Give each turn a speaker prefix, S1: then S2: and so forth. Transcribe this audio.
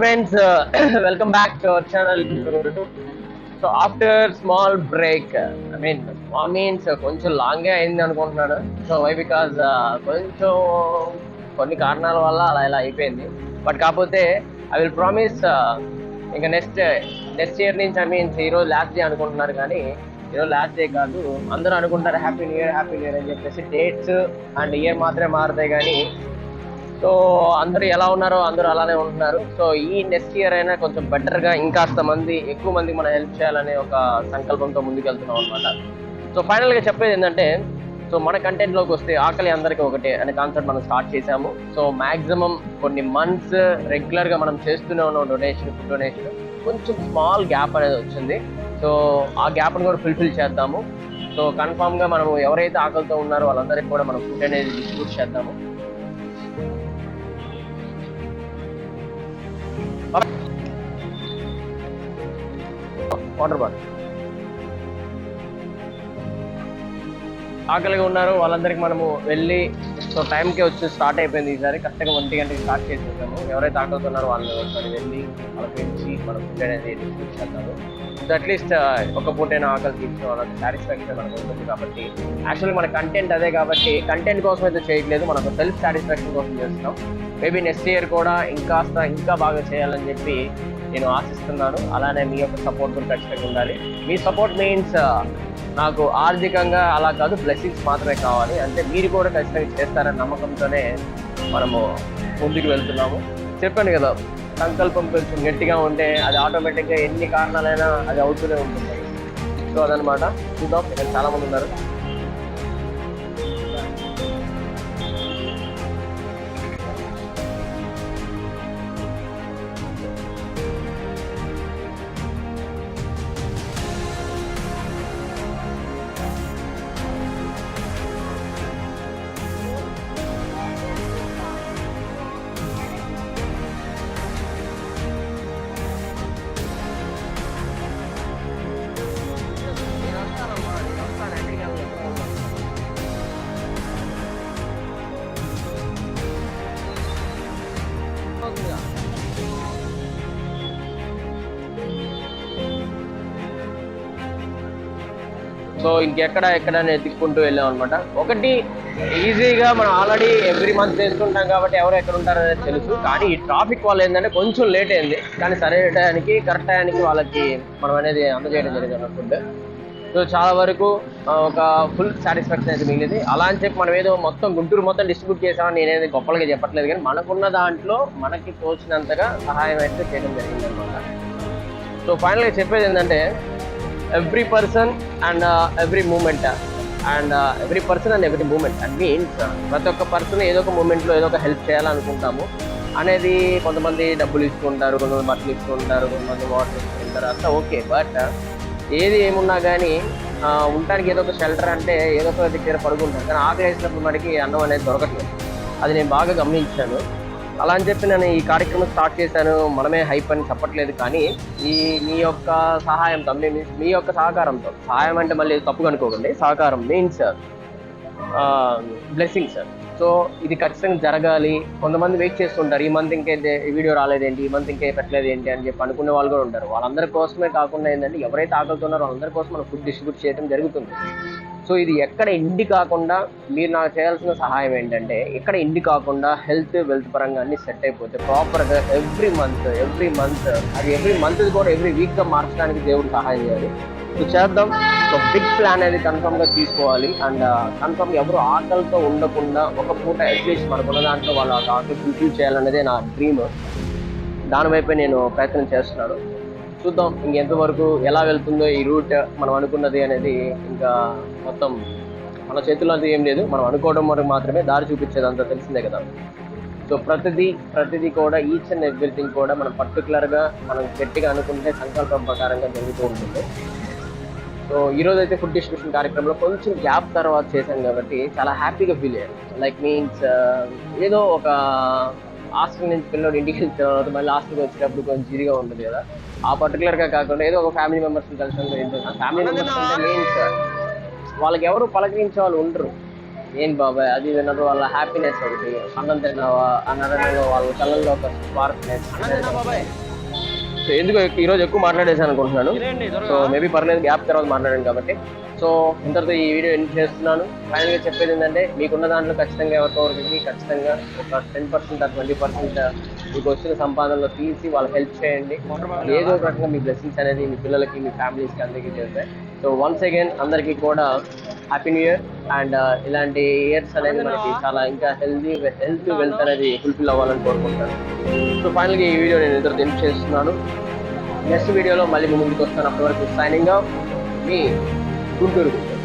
S1: Friends welcome back to our channel so after small break I mean small means కొంచెం లాంగే అయింది అనుకుంటున్నాను. So why because కొంచెం కొన్ని కారణాల వల్ల అలా ఇలా అయిపోయింది. బట్ కాకపోతే ఐ విల్ ప్రామిస్ ఇంకా నెక్స్ట్ నెక్స్ట్ ఇయర్ నుంచి ఐ మీన్స్ ఈరోజు లాస్ట్ డే అనుకుంటున్నారు కానీ ఈరోజు లాస్ట్ డే కాదు. అందరూ అనుకుంటారు happy new year happy new year అని చెప్పేసి డేట్స్ అండ్ ఇయర్ మాత్రమే మారుతాయి కానీ సో అందరూ ఎలా ఉన్నారో అందరూ అలానే ఉంటున్నారు. సో ఈ నెక్స్ట్ ఇయర్ అయినా కొంచెం బెటర్గా ఇంకాస్త మంది ఎక్కువ మంది మనం హెల్ప్ చేయాలనే ఒక సంకల్పంతో ముందుకెళ్తున్నాం అనమాట సో ఫైనల్గా చెప్పేది ఏంటంటే సో మన కంటెంట్లోకి వస్తే ఆకలి అందరికీ ఒకటే అనే కాన్సెప్ట్ మనం స్టార్ట్ చేసాము సో మ్యాక్సిమం కొన్ని మంత్స్ రెగ్యులర్గా మనం చేస్తూనే ఉన్నాం డొనేషన్ ఫుడ్ డొనేషన్ కొంచెం స్మాల్ గ్యాప్ అనేది వచ్చింది. సో ఆ గ్యాప్ని కూడా ఫుల్ఫిల్ చేద్దాము. సో కన్ఫామ్గా మనం ఎవరైతే ఆకలితో ఉన్నారో వాళ్ళందరికీ కూడా మనం ఫుడ్ అనేది డిస్ట్రిబ్యూట్ చేద్దాము. Water bottle. ఆకలిగా ఉన్నారు. వాళ్ళందరికీ మనము వెళ్ళి సో టైంకి వచ్చి స్టార్ట్ అయిపోయింది ఈసారి. కరెక్ట్గా ఒంటి గంటకి స్టార్ట్ చేసేసాము ఎవరైతే ఆకలితో ఉన్నారో వాళ్ళని ఒకసారి వెళ్ళి వాళ్ళకి పెంచి మనం ఫుడ్ అనేది డిస్ట్రిబ్యూట్ సో అట్లీస్ట్ uh, ఒక పూటైనా ఆకలి తీర్చడం వాళ్ళకి సాటిస్ఫాక్షన్ మనకు ఉంటుంది కాబట్టి యాక్చువల్లీ మన కంటెంట్ అదే కాబట్టి కంటెంట్ కోసం అయితే చేయట్లేదు. మనం సెల్ఫ్ సాటిస్ఫాక్షన్ కోసం చేస్తున్నాం. మేబీ నెక్స్ట్ ఇయర్ కూడా ఇంకాస్త ఇంకా బాగా చేయాలని చెప్పి నేను ఆశిస్తున్నాను. అలానే మీ యొక్క సపోర్ట్ కూడా ఖచ్చితంగా ఉండాలి. మీ సపోర్ట్ మీన్స్ uh, నాకు ఆర్థికంగా అలా కాదు బ్లెస్సింగ్స్ మాత్రమే కావాలి. అంటే మీరు కూడా ఖచ్చితంగా చేస్తారనే నమ్మకంతోనే మనము ముందుకు వెళ్తున్నాము. చెప్పాను కదా సంకల్పం కొంచెం గట్టిగా ఉంటే అది ఆటోమేటిక్గా ఎన్ని కారణాలైనా అది అవుతూనే ఉంటుంది. సో అదనమాట చూద్దాం. ఇక్కడ చాలా మంది ఉన్నారు. సో ఇంకెక్కడ ఎక్కడ ఎత్తుక్కుంటూ వెళ్ళాం అనమాట ఒకటి ఈజీగా మనం ఆల్రెడీ ఎవ్రీ మంత్ చేసుకుంటాం కాబట్టి ఎవరు ఎక్కడ ఉంటారో అనేది తెలుసు. కానీ ఈ ట్రాఫిక్ వల్ల ఏంటంటే కొంచెం లేట్ అయింది. కానీ సరైన టయానికి కరెక్ట్ టయానికి వాళ్ళకి మనం అనేది అందజేయడం జరిగింది ఫుడ్. సో చాలా వరకు ఒక ఫుల్ సాటిస్ఫాక్షన్ అయితే మిగిలింది. అలా అని చెప్పి మనం ఏదో మొత్తం గుంటూరు మొత్తం డిస్ట్రిబ్యూట్ చేసామని నేనేది గొప్పలుగా చెప్పట్లేదు. కానీ మనకున్న దాంట్లో మనకి తోచినంతగా సహాయం అయితే చేయడం జరిగింది అనమాట సో ఫైనల్గా చెప్పేది ఏంటంటే every person and every moment and every person and every moment and means ప్రతి ఒక్క పర్సన్ ఏదో ఒక మూమెంట్లో ఏదో ఒక హెల్ప్ చేయాలనుకుంటాము. అనేది కొంతమంది డబ్బులు ఇస్తుంటారు కొంతమంది బట్టలు ఇస్తుంటారు కొంతమంది వాటర్ ఇస్తుంటారు అంతా ఓకే బట్ uh, ఏది ఏమున్నా కానీ ఉండడానికి ఏదో ఒక షెల్టర్ అంటే ఏదో ఒక దగ్గర పడుకుంటారు కానీ ఆకలి వేసినప్పుడు మనకి అన్నం అనేది దొరకట్లేదు. అది నేను బాగా గమనించాను. అలా అని చెప్పి నేను ఈ కార్యక్రమం స్టార్ట్ చేశాను. మనమే హైప్ అని చెప్పట్లేదు కానీ ఈ మీ యొక్క సహాయంతో మీ మీ యొక్క సహకారంతో. సహాయం అంటే మళ్ళీ తప్పుగా అనుకోకండి. సహకారం మీన్స్ సార్ సో ఇది ఖచ్చితంగా జరగాలి. కొంతమంది వెయిట్ చేస్తుంటారు. ఈ మంత్ ఇంకే వీడియో రాలేదేంటి ఈ మంత్ ఇంకే పెట్టలేదు ఏంటి అని చెప్పి అనుకునే వాళ్ళు కూడా ఉంటారు. వాళ్ళందరి కోసమే కాకుండా ఏంటంటే ఎవరైతే ఆకలితున్నారో వాళ్ళందరి కోసం మనం ఫుడ్ డిస్ట్రిబ్యూట్ చేయడం జరుగుతుంది. సో ఇది ఎక్కడ ఎండి కాకుండా మీరు నాకు చేయాల్సిన సహాయం ఏంటంటే ఎక్కడ ఎండి కాకుండా హెల్త్ వెల్త్ పరంగా అన్ని సెట్ అయిపోతే ప్రాపర్గా ఎవ్రీ మంత్ ఎవ్రీ మంత్ అది ఎవ్రీ మంత్ కూడా ఎవ్రీ వీక్గా మార్చడానికి దేవుడు సహాయం చేయాలి. సో చేద్దాం. సో బిగ్ ప్లాన్ అనేది కన్ఫర్మ్గా తీసుకోవాలి. అండ్ కన్ఫర్మ్ uh, ఎవరు ఆకలితో ఉండకుండా ఒక పూట అట్లీస్ట్ మనకున్న దాంట్లో వాళ్ళ ఆకలి ఫుల్ఫిల్ చేయాలనేదే నా డ్రీమ్ దాని వైపే నేను ప్రయత్నం చేస్తున్నాను. చూద్దాం. ఇంకెంతవరకు ఎలా వెళ్తుందో ఈ రూట్ మనం అనుకున్నది అనేది ఇంకా మొత్తం మన చేతుల్లో అది ఏం లేదు. మనం అనుకోవడం వరకు మాత్రమే దారి చూపించేది అంతా తెలిసిందే కదా. సో ప్రతిదీ ప్రతిదీ కూడా ఈచ్ అండ్ ఎవ్రీథింగ్ కూడా మనం పర్టికులర్గా మనం గట్టిగా అనుకుంటే సంకల్పం ప్రకారంగా జరుగుతూ ఉంటుంది. సో ఈరోజు అయితే ఫుడ్ డిస్ట్రిబ్యూషన్ కార్యక్రమంలో కొంచెం గ్యాప్ తర్వాత చేశాం కాబట్టి చాలా హ్యాపీగా ఫీల్ అయ్యాను. లైక్ మీన్స్ uh, ఏదో ఒక హాస్టల్ నుంచి పిల్లడు ఇంటికి వెళ్ళిన తర్వాత మళ్ళీ హాస్టల్కి వచ్చేటప్పుడు కొంచెం ఇదిగా ఉంటుంది కదా. ఆ పర్టికులర్గా కాకుండా ఏదో ఒక ఫ్యామిలీ మెంబర్స్ని కలిసి ఫ్యామిలీ మెంబర్స్ అంటే మీన్స్ వాళ్ళకి ఎవరు పలకరించే వాళ్ళు ఉండరు. ఏం బాబాయ్ అది వినరు వాళ్ళ హ్యాపీనెస్ ఒకటి అన్నం తిన్నావా అన్నదంలో వాళ్ళ కళ్ళల్లో ఒక స్పార్క్నెస్ సో ఎందుకు ఈ రోజు ఎక్కువ మాట్లాడేసాను అనుకుంటున్నాను. సో మేబీ పర్లేదు గ్యాప్ తర్వాత మాట్లాడాను కాబట్టి. సో ఇంతటితో ఈ వీడియో ఎండ్ చేస్తున్నాను. ఫైనల్గా చెప్పేది ఏంటంటే మీకున్న దాంట్లో ఖచ్చితంగా ఎవరితో ఒకరికి ఖచ్చితంగా ఒక టెన్ పర్సెంట్ ట్వంటీ పర్సెంట్ మీకు వచ్చిన సంపాదనలో తీసి వాళ్ళకి హెల్ప్ చేయండి. ఏదో ఒక రకంగా మీ బ్లెస్సింగ్స్ అనేది మీ పిల్లలకి మీ ఫ్యామిలీస్కి అందరికీ చేస్తాయి. సో వన్స్ అగైన్ అందరికీ కూడా హ్యాపీ న్యూ ఇయర్ అండ్ ఇలాంటి ఇయర్స్ అనేది మనకి చాలా ఇంకా హెల్తీ హెల్త్ వెల్త్ అనేది ఫుల్ఫిల్ అవ్వాలని కోరుకుంటాను సో ఫైనల్గా ఈ వీడియో నేను ఇద్దరు ఎండ్ చేస్తున్నాను. నెక్స్ట్ వీడియోలో మళ్ళీ మీ ముందుకు వస్తాను. అప్పటి వరకు సైనింగ్ మీ గుంటూరు